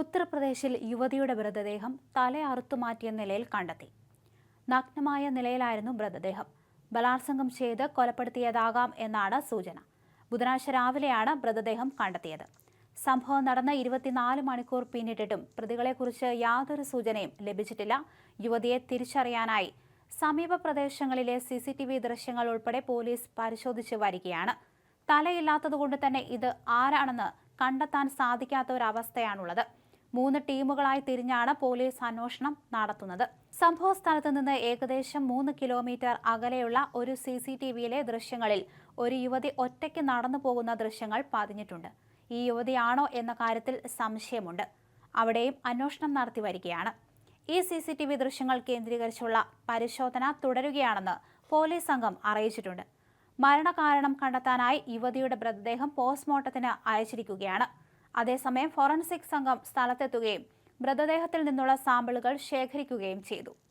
ഉത്തർപ്രദേശിൽ യുവതിയുടെ മൃതദേഹം തലയറുത്തു മാറ്റിയ നിലയിൽ കണ്ടെത്തി. നഗ്നമായ നിലയിലായിരുന്നു മൃതദേഹം. ബലാത്സംഗം ചെയ്ത് കൊലപ്പെടുത്തിയതാകാം എന്നാണ് സൂചന. ബുധനാഴ്ച രാവിലെയാണ് മൃതദേഹം കണ്ടെത്തിയത്. സംഭവം നടന്ന ഇരുപത്തിനാല് മണിക്കൂർ പിന്നിട്ടിട്ടും പ്രതികളെക്കുറിച്ച് യാതൊരു സൂചനയും ലഭിച്ചിട്ടില്ല. യുവതിയെ തിരിച്ചറിയാനായി സമീപ പ്രദേശങ്ങളിലെ സി സി ടി വി ദൃശ്യങ്ങൾ ഉൾപ്പെടെ പോലീസ് പരിശോധിച്ച് വരികയാണ്. തലയില്ലാത്തതുകൊണ്ട് തന്നെ ഇത് ആരാണെന്ന് കണ്ടെത്താൻ സാധിക്കാത്ത ഒരവസ്ഥയാണുള്ളത് മൂന്ന് ടീമുകളായി തിരിഞ്ഞാണ് പോലീസ് അന്വേഷണം നടത്തുന്നത്. സംഭവ സ്ഥലത്ത് നിന്ന് ഏകദേശം മൂന്ന് കിലോമീറ്റർ അകലെയുള്ള ഒരു സി സി ടി വിയിലെ ദൃശ്യങ്ങളിൽ ഒരു യുവതി ഒറ്റയ്ക്ക് നടന്നു പോകുന്ന ദൃശ്യങ്ങൾ പതിഞ്ഞിട്ടുണ്ട്. ഈ യുവതിയാണോ എന്ന കാര്യത്തിൽ സംശയമുണ്ട്. അവിടെയും അന്വേഷണം നടത്തി വരികയാണ്. ഈ സി സി ടി വി ദൃശ്യങ്ങൾ കേന്ദ്രീകരിച്ചുള്ള പരിശോധന തുടരുകയാണെന്ന് പോലീസ് സംഘം അറിയിച്ചിട്ടുണ്ട്. മരണകാരണം കണ്ടെത്താനായി യുവതിയുടെ മൃതദേഹം പോസ്റ്റ്മോർട്ടത്തിന് അയച്ചിരിക്കുകയാണ്. അതേസമയം ഫോറൻസിക് സംഘം സ്ഥലത്തെത്തുകയും മൃതദേഹത്തിൽ നിന്നുള്ള സാമ്പിളുകൾ ശേഖരിക്കുകയും ചെയ്തു